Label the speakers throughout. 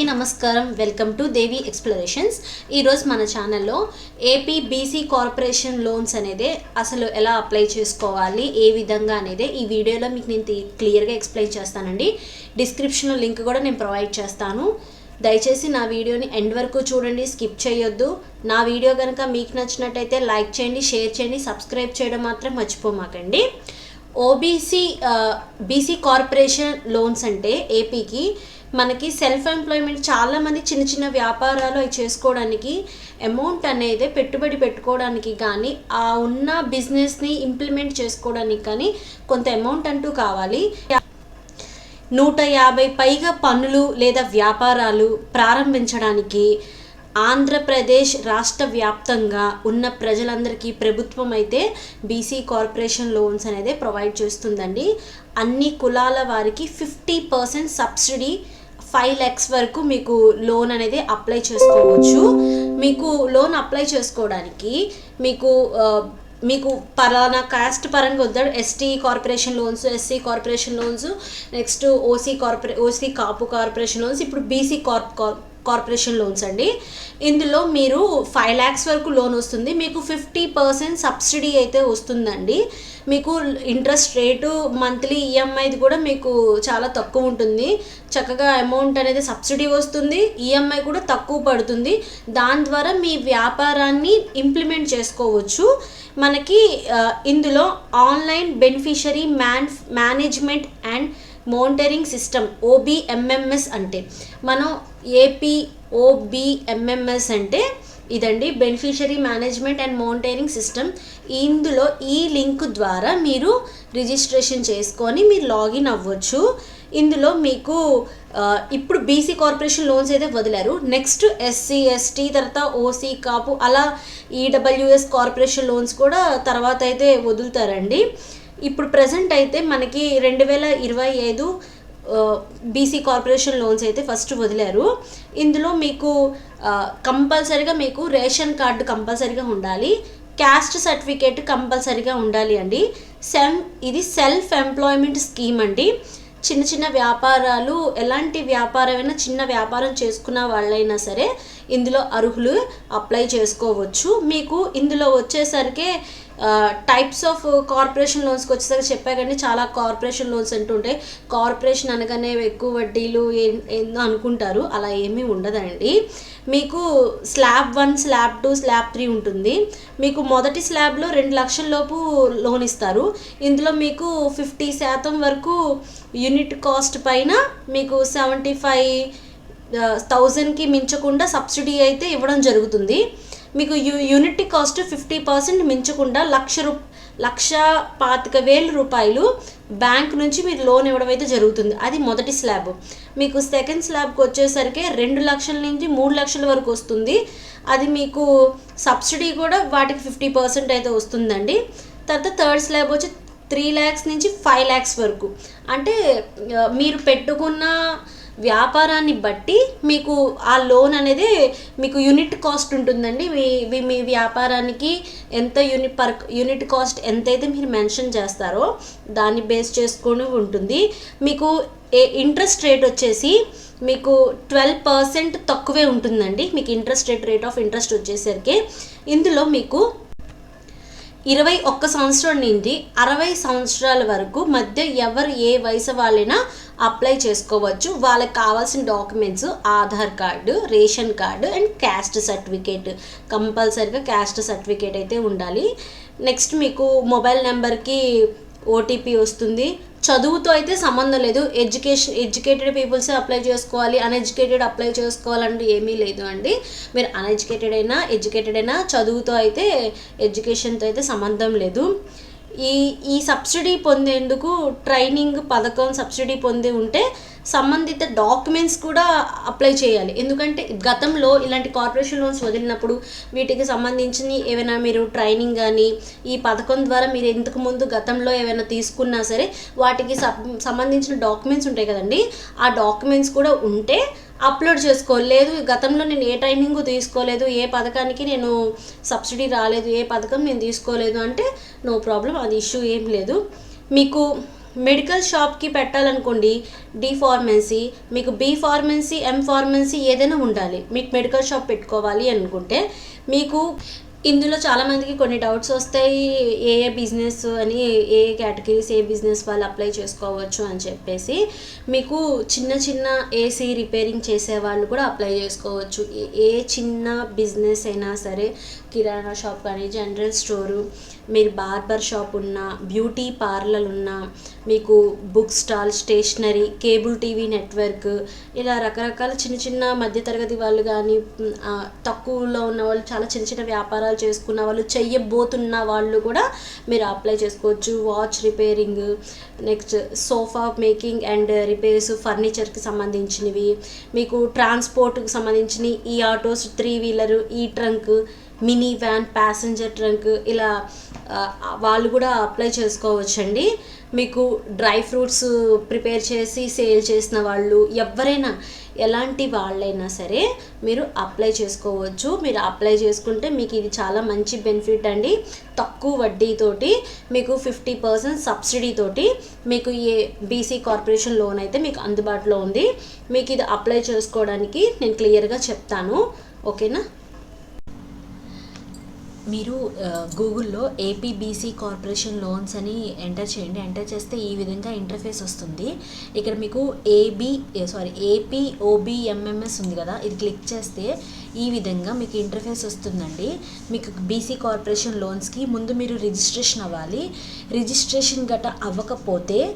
Speaker 1: అందరికీ నమస్కారం. Welcome to Devi explorations. ఈరోజు మన ఛానల్లో ఏపీ బీసీ కార్పొరేషన్ లోన్స్ అనేది అసలు ఎలా అప్లై చేసుకోవాలి ఏ విధంగా అనేది ఈ వీడియోలో మీకు నేను క్లియర్గా ఎక్స్ప్లెయిన్ చేస్తానండి. డిస్క్రిప్షన్లో లింక్ కూడా నేను ప్రొవైడ్ చేస్తాను. దయచేసి నా వీడియోని ఎండ్ వరకు చూడండి స్కిప్ చేయొద్దు. నా వీడియో కనుక మీకు నచ్చినట్టయితే లైక్ చేయండి షేర్ చేయండి సబ్స్క్రైబ్ చేయడం మాత్రం మర్చిపోమాకండి. ఓబీసీ బీసీ కార్పొరేషన్ లోన్స్ అంటే ఏపీకి మనకి సెల్ఫ్ ఎంప్లాయ్మెంట్ చాలామంది చిన్న చిన్న వ్యాపారాలు అవి చేసుకోవడానికి అమౌంట్ అనేది పెట్టుబడి పెట్టుకోవడానికి కానీ ఆ ఉన్న బిజినెస్ని ఇంప్లిమెంట్ చేసుకోవడానికి కానీ కొంత అమౌంట్ అంటూ కావాలి. నూట యాభై పైగా పనులు లేదా వ్యాపారాలు ప్రారంభించడానికి ఆంధ్రప్రదేశ్ రాష్ట్ర వ్యాప్తంగా ఉన్న ప్రజలందరికీ ప్రభుత్వం అయితే బీసీ కార్పొరేషన్ లోన్స్ అనేది ప్రొవైడ్ చేస్తుందండి. అన్ని కులాల వారికి fifty percent subsidy five lakhs వరకు మీకు లోన్ అనేది అప్లై చేసుకోవచ్చు. మీకు లోన్ అప్లై చేసుకోవడానికి మీకు మీకు పలానా కాస్ట్ పరంగా వద్దాడు. ST corporation loans SC corporation loans next OC corporation OC Kapu corporation loans ఇప్పుడు BC corp corp corporation loans అండి. ఇందులో మీరు ఫైవ్ ల్యాక్స్ వరకు లోన్ వస్తుంది. మీకు ఫిఫ్టీ పర్సెంట్ సబ్సిడీ అయితే వస్తుందండి. మీకు ఇంట్రెస్ట్ రేటు మంత్లీ ఈఎంఐది కూడా మీకు చాలా తక్కువ ఉంటుంది. చక్కగా అమౌంట్ అనేది సబ్సిడీ వస్తుంది. ఈఎంఐ కూడా తక్కువ పడుతుంది. దాని ద్వారా మీ వ్యాపారాన్ని ఇంప్లిమెంట్ చేసుకోవచ్చు. మనకి ఇందులో online beneficiary man management and monitoring system OBMMS అంటే మనం ఏపీ ఓబిఎంఎంఎస్ అంటే ఇదండి beneficiary management and monitoring system. ఇందులో ఈ లింక్ ద్వారా మీరు రిజిస్ట్రేషన్ చేసుకొని మీరు లాగిన్ అవ్వచ్చు. ఇందులో మీకు ఇప్పుడు బీసీ కార్పొరేషన్ లోన్స్ అయితే వదిలారు. నెక్స్ట్ ఎస్సీ ఎస్టీ తర్వాత ఓసీ కాపు అలా ఈడబ్ల్యూఎస్ కార్పొరేషన్ లోన్స్ కూడా తర్వాత అయితే వదులుతారండి. ఇప్పుడు ప్రజెంట్ అయితే మనకి రెండు వేల ఇరవై ఐదు బీసీ కార్పొరేషన్ లోన్స్ అయితే ఫస్ట్ వదిలారు. ఇందులో మీకు కంపల్సరీగా మీకు రేషన్ కార్డు కంపల్సరీగా ఉండాలి. క్యాస్ట్ సర్టిఫికేట్ కంపల్సరీగా ఉండాలి అండి. సెమ్ ఇది సెల్ఫ్ ఎంప్లాయ్మెంట్ స్కీమ్ అండి. చిన్న చిన్న వ్యాపారాలు ఎలాంటి వ్యాపారమైనా చిన్న వ్యాపారం చేసుకున్న వాళ్ళైనా సరే ఇందులో అర్హులు అప్లై చేసుకోవచ్చు. మీకు ఇందులో వచ్చేసరికి టైప్స్ ఆఫ్ కార్పొరేషన్ లోన్స్కి వచ్చేసరికి చెప్పా కానీ చాలా కార్పొరేషన్ లోన్స్ అంటుంటాయి కార్పొరేషన్ అనగానే ఎక్కువ వడ్డీలు ఏందో అనుకుంటారు అలా ఏమీ ఉండదండి. మీకు slab one slab two slab three ఉంటుంది. మీకు మొదటి స్లాబ్లో రెండు లక్షల లోపు లోన్ ఇస్తారు. ఇందులో మీకు ఫిఫ్టీ శాతం వరకు యూనిట్ కాస్ట్ పైన మీకు సెవెంటీ ఫైవ్ థౌజండ్కి మించకుండా సబ్సిడీ అయితే ఇవ్వడం జరుగుతుంది. మీకు యూ యూనిట్ కాస్ట్ ఫిఫ్టీ పర్సెంట్ మించకుండా లక్ష రూ లక్ష పాతిక వేల రూపాయలు బ్యాంక్ నుంచి మీరు లోన్ ఇవ్వడం అయితే జరుగుతుంది. అది మొదటి స్లాబ్. మీకు సెకండ్ స్లాబ్కి వచ్చేసరికి రెండు లక్షల నుంచి మూడు లక్షల వరకు వస్తుంది. అది మీకు సబ్సిడీ కూడా వాటికి ఫిఫ్టీ పర్సెంట్ అయితే వస్తుందండి. తర్వాత థర్డ్ స్లాబ్ వచ్చి త్రీ ల్యాక్స్ నుంచి ఫైవ్ ల్యాక్స్ వరకు. అంటే మీరు పెట్టుకున్న వ్యాపారాన్ని బట్టి మీకు ఆ లోన్ అనేది మీకు యూనిట్ కాస్ట్ ఉంటుందండి. మీ మీ- వ్యాపారానికి ఎంత యూనిట్ పర్ యూనిట్ కాస్ట్ ఎంతైతే మీరు మెన్షన్ చేస్తారో దాన్ని బేస్ చేసుకొని ఉంటుంది. మీకు ఏ ఇంట్రెస్ట్ రేట్ వచ్చేసి మీకు ట్వెల్వ్ పర్సెంట్ తక్కువే ఉంటుందండి. మీకు interest rate rate of interest వచ్చేసరికి. ఇందులో మీకు ఇరవై ఒక్క సంవత్సరం నుండి అరవై సంవత్సరాల వరకు మధ్య ఎవరు ఏ వయసు వాళ్ళైనా అప్లై చేసుకోవచ్చు. వాళ్ళకి కావాల్సిన documents Aadhaar card ration card and caste certificate. కంపల్సరీగా క్యాస్ట్ సర్టిఫికేట్ అయితే ఉండాలి. నెక్స్ట్ మీకు మొబైల్ నెంబర్కి ఓటీపీ వస్తుంది. చదువుతో అయితే సంబంధం లేదు. ఎడ్యుకేషన్ ఎడ్యుకేటెడ్ పీపుల్సే అప్లై చేసుకోవాలి. అన్ఎడ్యుకేటెడ్ అప్లై చేసుకోవాలంటే ఏమీ లేదు అండి. మీరు అన్ఎడ్యుకేటెడ్ అయినా ఎడ్యుకేటెడ్ అయినా చదువుతో అయితే ఎడ్యుకేషన్తో అయితే సంబంధం లేదు. ఈ ఈ సబ్సిడీ పొందేందుకు ట్రైనింగ్ పథకం సబ్సిడీ పొంది ఉంటే సంబంధిత డాక్యుమెంట్స్ కూడా అప్లై చేయాలి. ఎందుకంటే గతంలో ఇలాంటి కార్పొరేషన్ లోన్స్ వదిలినప్పుడు వీటికి సంబంధించిన ఏమైనా మీరు ట్రైనింగ్ కానీ ఈ పథకం ద్వారా మీరు ఇంతకు ముందు గతంలో ఏమైనా తీసుకున్నా సరే వాటికి సంబంధించిన డాక్యుమెంట్స్ ఉంటాయి కదండి. ఆ డాక్యుమెంట్స్ కూడా ఉంటే అప్లోడ్ చేసుకోలేదు. గతంలో నేను ఏ ట్రైనింగ్ తీసుకోలేదు ఏ పథకానికి నేను సబ్సిడీ రాలేదు ఏ పథకం నేను తీసుకోలేదు అంటే నో ప్రాబ్లం అది ఇష్యూ ఏం లేదు. మీకు మెడికల్ షాప్కి పెట్టాలనుకోండి డి ఫార్మసీ మీకు బి ఫార్మసీ ఎం ఫార్మసీ ఏదైనా ఉండాలి. మీకు మెడికల్ షాప్ పెట్టుకోవాలి అనుకుంటే మీకు ఇందులో చాలామందికి కొన్ని డౌట్స్ వస్తాయి ఏ ఏ బిజినెస్ అని ఏ ఏ కేటగిరీస్ ఏ బిజినెస్ వాళ్ళు అప్లై చేసుకోవచ్చు అని చెప్పేసి. మీకు చిన్న చిన్న ఏసీ రిపేరింగ్ చేసే వాళ్ళు కూడా అప్లై చేసుకోవచ్చు. ఏ- ఏ చిన్న బిజినెస్ అయినా సరే కిరాణా షాప్ కానీ జనరల్ స్టోరు మీరు బార్బర్ షాప్ ఉన్నా బ్యూటీ పార్లర్ ఉన్నా మీకు book stall stationery cable TV network ఇలా రకరకాల చిన్న చిన్న మధ్యతరగతి వాళ్ళు కానీ తక్కువలో ఉన్న వాళ్ళు చాలా చిన్న చిన్న వ్యాపారాలు చేసుకున్న వాళ్ళు చెయ్యబోతున్న వాళ్ళు కూడా మీరు అప్లై చేసుకోవచ్చు. Watch repairing next sofa making and repairs ఫర్నిచర్కి సంబంధించినవి మీకు ట్రాన్స్పోర్ట్కి సంబంధించిన ఈ ఆటోస్ త్రీ వీలరు ఈ truck mini van passenger truck ఇలా వాళ్ళు కూడా అప్లై చేసుకోవచ్చండి. మీకు డ్రై ఫ్రూట్స్ ప్రిపేర్ చేసి సేల్ చేసిన వాళ్ళు ఎవరైనా ఎలాంటి వాళ్ళైనా సరే మీరు అప్లై చేసుకోవచ్చు. మీరు అప్లై చేసుకుంటే మీకు ఇది చాలా మంచి బెనిఫిట్ అండి. తక్కువ వడ్డీతోటి మీకు ఫిఫ్టీ పర్సెంట్ సబ్సిడీతోటి మీకు ఏ బీసీ కార్పొరేషన్ లోన్ అయితే మీకు అందుబాటులో ఉంది. మీకు ఇది అప్లై చేసుకోవడానికి నేను క్లియర్గా చెప్తాను. ఓకేనా మీరు గూగుల్లో ఏపీబీసీ కార్పొరేషన్ లోన్స్ అని ఎంటర్ చేయండి. ఎంటర్ చేస్తే ఈ విధంగా ఇంటర్ఫేస్ వస్తుంది. ఇక్కడ మీకు ఏబీ సారీ ఏపీఓబిఎంఎంఎస్ ఉంది కదా? ఇది క్లిక్ చేస్తే ఈ విధంగా మీకు ఇంటర్ఫేస్ వస్తుందండి. మీకు బీసీ కార్పొరేషన్ లోన్స్కి ముందు మీరు రిజిస్ట్రేషన్ అవ్వాలి. రిజిస్ట్రేషన్ గట అవ్వకపోతే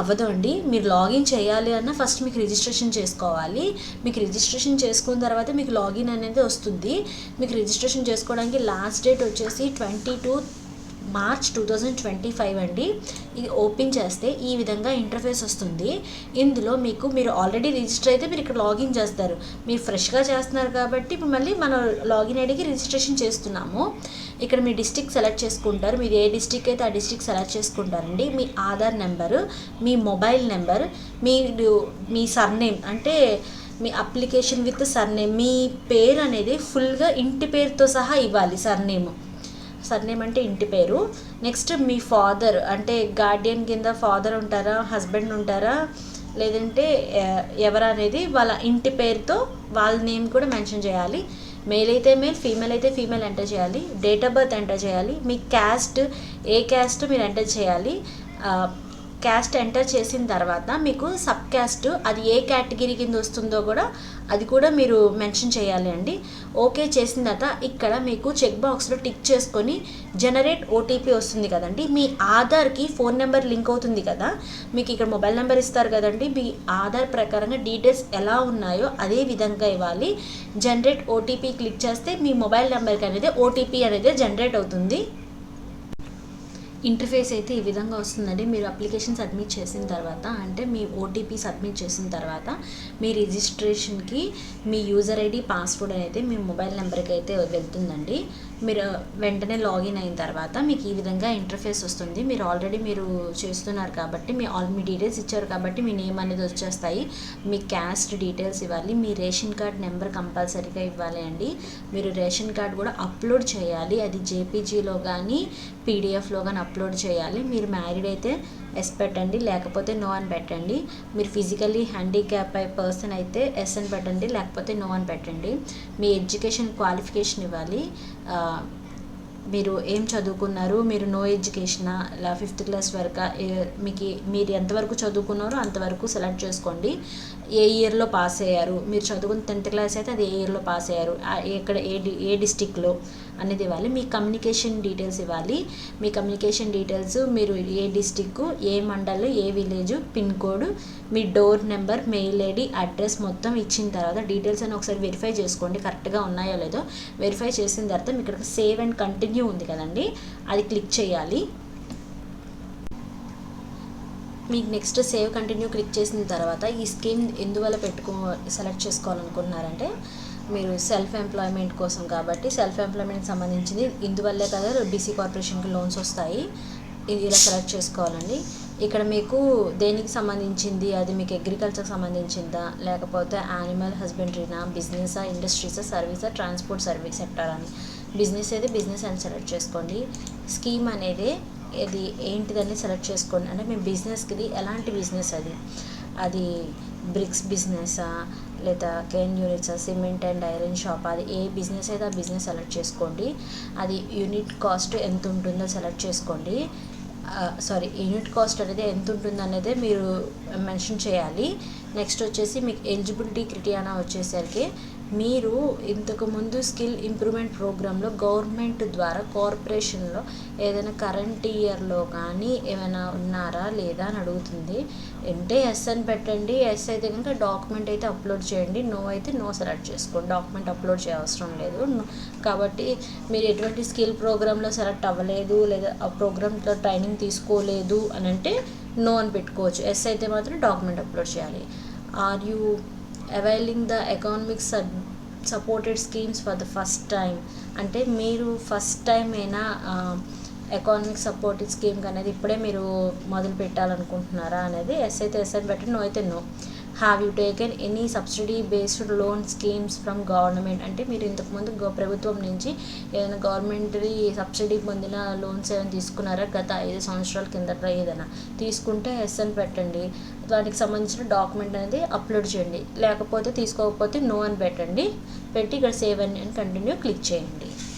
Speaker 1: అవ్వదు అండి. మీరు లాగిన్ చేయాలి అన్న ఫస్ట్ మీకు రిజిస్ట్రేషన్ చేసుకోవాలి. మీకు రిజిస్ట్రేషన్ చేసుకున్న తర్వాత మీకు లాగిన్ అనేది వస్తుంది. మీకు రిజిస్ట్రేషన్ చేసుకోవడానికి లాస్ట్ డేట్ వచ్చేసి twenty two March two thousand twenty five అండి. ఇది ఓపెన్ చేస్తే ఈ విధంగా ఇంటర్ఫేస్ వస్తుంది. ఇందులో మీకు మీరు ఆల్రెడీ రిజిస్టర్ అయితే మీరు ఇక్కడ లాగిన్ చేస్తారు. మీరు ఫ్రెష్గా చేస్తున్నారు కాబట్టి మళ్ళీ మనం లాగిన్ ఐడికి రిజిస్ట్రేషన్ చేస్తున్నాము. ఇక్కడ మీ డిస్టిక్ సెలెక్ట్ చేసుకుంటారు. మీరు ఏ డిస్టిక్ అయితే ఆ డిస్టిక్ సెలెక్ట్ చేసుకుంటారండి మీ ఆధార్ నెంబరు మీ మొబైల్ నెంబర్ మీరు మీ సర్నేమ్ అంటే మీ అప్లికేషన్ విత్ సర్నేమ్ మీ పేరు అనేది ఫుల్గా ఇంటి పేరుతో సహా ఇవ్వాలి సర్నేమ్ సర్నేమ్ అంటే ఇంటి పేరు. నెక్స్ట్ మీ ఫాదర్ అంటే గార్డియన్ కింద ఫాదర్ ఉంటారా హస్బెండ్ ఉంటారా లేదంటే ఎవరనేది ఎవరు అనేది వాళ్ళ ఇంటి పేరుతో వాళ్ళ నేమ్ కూడా మెన్షన్ చేయాలి. మేల్ అయితే మేల్ ఫీమేల్ అయితే ఫీమేల్ ఎంటర్ చేయాలి. డేట్ ఆఫ్ బర్త్ ఎంటర్ చేయాలి. మీ క్యాస్ట్ ఏ క్యాస్ట్ మీరు ఎంటర్ చేయాలి. Uh, క్యాస్ట్ ఎంటర్ చేసిన తర్వాత మీకు సబ్ క్యాస్ట్ అది ఏ కేటగిరీ కింద వస్తుందో కూడా అది కూడా మీరు మెన్షన్ చేయాలి అండి. ఓకే చేసిన తర్వాత ఇక్కడ మీకు చెక్ బాక్స్లో టిక్ చేసుకొని జనరేట్ ఓటీపీ వస్తుంది కదండి. మీ ఆధార్కి ఫోన్ నెంబర్ లింక్ అవుతుంది కదా. మీకు ఇక్కడ మొబైల్ నెంబర్ ఇస్తారు కదండి. మీ ఆధార్ ప్రకారంగా డీటెయిల్స్ ఎలా ఉన్నాయో అదే విధంగా ఇవ్వాలి. జనరేట్ ఓటీపీ క్లిక్ చేస్తే మీ మొబైల్ నెంబర్కి అనేది ఓటీపీ అనేది జనరేట్ అవుతుంది. ఇంటర్ఫేస్ అయితే ఈ విధంగా వస్తుందండి. మీరు అప్లికేషన్ సబ్మిట్ చేసిన తర్వాత అంటే మీ ఓటీపీ సబ్మిట్ చేసిన తర్వాత మీ రిజిస్ట్రేషన్కి మీ యూజర్ ఐడి పాస్వర్డ్ అయితే మీ మొబైల్ నెంబర్కి అయితే వెళ్తుందండి. మీరు వెంటనే లాగిన్ అయిన తర్వాత మీకు ఈ విధంగా ఇంటర్ఫేస్ వస్తుంది. మీరు ఆల్రెడీ మీరు చేస్తున్నారు కాబట్టి మీ ఆల్ మీ డీటెయిల్స్ ఇచ్చారు కాబట్టి మీ నేమ్ అనేది వచ్చేస్తాయి. మీ క్యాస్ట్ డీటెయిల్స్ ఇవ్వాలి. మీ రేషన్ కార్డ్ నెంబర్ కంపల్సరీగా ఇవ్వాలి అండి. మీరు రేషన్ కార్డ్ కూడా అప్లోడ్ చేయాలి. అది జేపీజీలో కానీ పీడిఎఫ్లో కానీ అప్లోడ్ చేయాలి. మీరు మ్యారీడ్ అయితే ఎస్ పెట్టండి లేకపోతే నో అని పెట్టండి. మీరు ఫిజికల్లీ హ్యాండిక్యాప్ అయ్యే పర్సన్ అయితే ఎస్ అని పెట్టండి లేకపోతే నో అని పెట్టండి. మీ ఎడ్యుకేషన్ క్వాలిఫికేషన్ ఇవ్వాలి. మీరు ఏం చదువుకున్నారు? మీరు నో ఎడ్యుకేషనా ఇలా ఫిఫ్త్ క్లాస్ వరకు మీకు మీరు ఎంతవరకు చదువుకున్నారో అంతవరకు సెలెక్ట్ చేసుకోండి. ఏ ఇయర్లో పాస్ అయ్యారు? మీరు చదువుకున్న టెన్త్ క్లాస్ అయితే అది ఏ ఇయర్లో పాస్ అయ్యారు? ఎక్కడ ఏ డి ఏ డిస్టిక్లో అనేది ఇవ్వాలి. మీ కమ్యూనికేషన్ డీటెయిల్స్ ఇవ్వాలి. మీ కమ్యూనికేషన్ డీటెయిల్స్ మీరు ఏ డిస్టిక్ ఏ మండల్ ఏ విలేజ్ పిన్ కోడ్ మీ door number mail ID address మొత్తం ఇచ్చిన తర్వాత డీటెయిల్స్ అని ఒకసారి వెరిఫై చేసుకోండి. కరెక్ట్గా ఉన్నాయో లేదో వెరిఫై చేసిన తర్వాత మీకు ఇక్కడ సేవ్ అండ్ కంటిన్యూ ఉంది కదండి. అది క్లిక్ చేయాలి. మీకు నెక్స్ట్ సేవ్ కంటిన్యూ క్లిక్ చేసిన తర్వాత ఈ స్కీమ్ ఎందువల్ల పెట్టుకో సెలెక్ట్ చేసుకోవాలనుకుంటున్నారంటే మీరు సెల్ఫ్ ఎంప్లాయ్మెంట్ కోసం కాబట్టి సెల్ఫ్ ఎంప్లాయ్మెంట్ సంబంధించింది ఇందువల్లే కదా బీసీ కార్పొరేషన్కి లోన్స్ వస్తాయి. ఇది ఇలా సెలెక్ట్ చేసుకోవాలండి. ఇక్కడ మీకు దేనికి సంబంధించింది? అది మీకు అగ్రికల్చర్కి సంబంధించిందా? లేకపోతే యానిమల్ హస్బెండరీనా బిజినెసా ఇండస్ట్రీసా సర్వీసా ట్రాన్స్పోర్ట్ సర్వీస్ సెక్టర్? అని బిజినెస్ అయితే బిజినెస్ అని సెలెక్ట్ చేసుకోండి. స్కీమ్ అనేది ఇది ఏంటిదని సెలెక్ట్ చేసుకోండి. అంటే మీ బిజినెస్కి ఇది ఎలాంటి బిజినెస్ అది? అది బ్రిక్స్ బిజినెసా లేదా కేన్ యూనిట్సా సిమెంట్ అండ్ ఐరన్ షాప్? అది ఏ బిజినెస్ అయితే ఆ బిజినెస్ సెలెక్ట్ చేసుకోండి. అది యూనిట్ కాస్ట్ ఎంత ఉంటుందో సెలెక్ట్ చేసుకోండి. సారీ యూనిట్ కాస్ట్ అనేది ఎంత ఉంటుంది అనేది మీరు మెన్షన్ చేయాలి. నెక్స్ట్ వచ్చేసి మీకు ఎలిజిబిలిటీ క్రిటియానా వచ్చేసరికి మీరు ఇంతకుముందు స్కిల్ ఇంప్రూవ్మెంట్ ప్రోగ్రాంలో గవర్నమెంట్ ద్వారా కార్పొరేషన్లో ఏదైనా కరెంట్ ఇయర్లో కానీ ఏమైనా ఉన్నారా లేదా అని అడుగుతుంది. అంటే ఎస్ అని పెట్టండి ఎస్ అయితే కనుక డాక్యుమెంట్ అయితే అప్లోడ్ చేయండి నో అయితే నో సెలెక్ట్ చేసుకోండి. డాక్యుమెంట్ అప్లోడ్ చేయవసరం లేదు. కాబట్టి మీరు ఎటువంటి స్కిల్ ప్రోగ్రాంలో సెలెక్ట్ అవ్వలేదు లేదా ఆ ప్రోగ్రామ్లో ట్రైనింగ్ తీసుకోలేదు అని అంటే నో అని పెట్టుకోవచ్చు. ఎస్ అయితే మాత్రం డాక్యుమెంట్ అప్లోడ్ చేయాలి. Are you availing the economic supported schemes for the first time అంటే మీరు ఫస్ట్ టైం అయినా ఎకానమిక్ సపోర్ట్ స్కీమ్ అనేది ఇప్పుడే మీరు మొదలు పెట్టాలనుకుంటున్నారా అనేది ఎస్ అయితే ఎస్ అని పెట్టి నో అయితే no have you taken any subsidy based loan schemes from government అంటే మీరు ఇంతకుముందు గో- ప్రభుత్వం నుంచి ఏదైనా గవర్నమెంట్ సబ్సిడీ పొందిన లోన్స్ ఏమైనా తీసుకున్నారా? గత ఐదు సంవత్సరాల కిందట ఏదైనా? తీసుకుంటే ఎస్ అని పెట్టండి. దానికి సంబంధించిన డాక్యుమెంట్ అనేది అప్లోడ్ చేయండి. లేకపోతే తీసుకోకపోతే నో అని పెట్టండి. పెట్టి ఇక్కడ సేవ్ అని కంటిన్యూ క్లిక్ చేయండి.